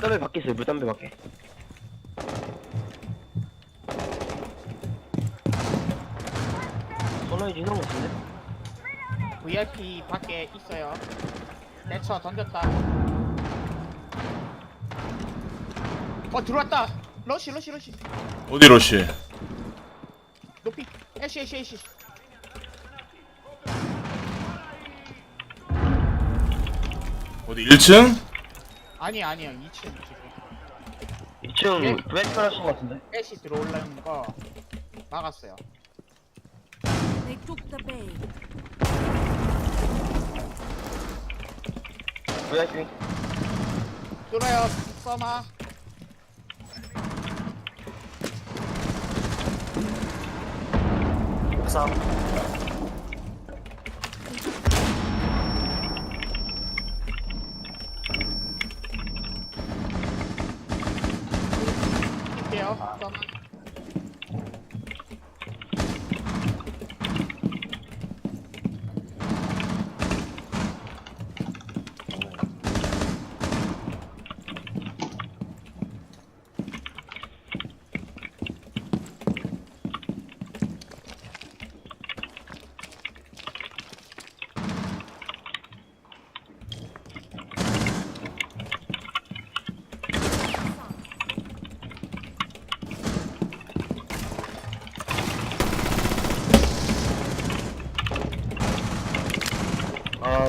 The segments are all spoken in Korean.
물담배 밖에 있어요 물담배 밖에 소노이지 이런 거 같은데? VIP 밖에 있어요. 내쳐 던졌다. 어 들어왔다. 러시 러시 러시. 어디 러시? 높이. 애쉬 애쉬 애쉬. 어디 1층? 아니 아니요 2층 지금. 2층 예. 브레이크 하신 거 같은데? 애쉬 들어올라는 거 막았어요. They took the bay. VIP 뚫어요. 써마. 옥 상 할게요. 써마. 아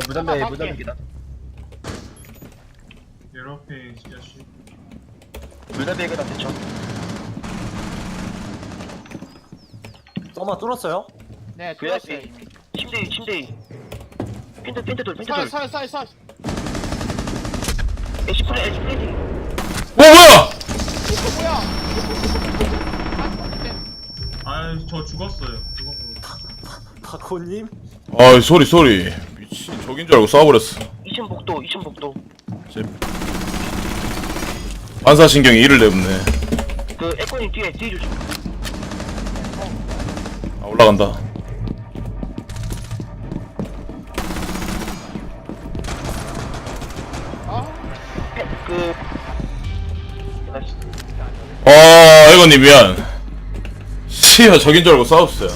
물담배 밖에. 물담배 기다 여러페 진짜 씨. 물담배 기다 대처 써마 뚫었어요? 네 VIP. 뚫었어요 이미. 침대 침대 핀트 핀트 돌 핀트 설돌설 설 설. 에시 프레 에시 프레 어 뭐야? 이거 뭐야? 아, 근데 아저 죽었어요. 죽었어요. 다코님? 아 소리 소리 적인 줄 알고 쏴버렸어. 2층 복도 2층 복도. 제 반사신경이 이를 내붙네. 그 에코님 뒤에 뒤에 조심. 아 올라간다. 아 에, 그 나이스 아 에건님 미안. 씨야 적인 줄 알고 싸웠어요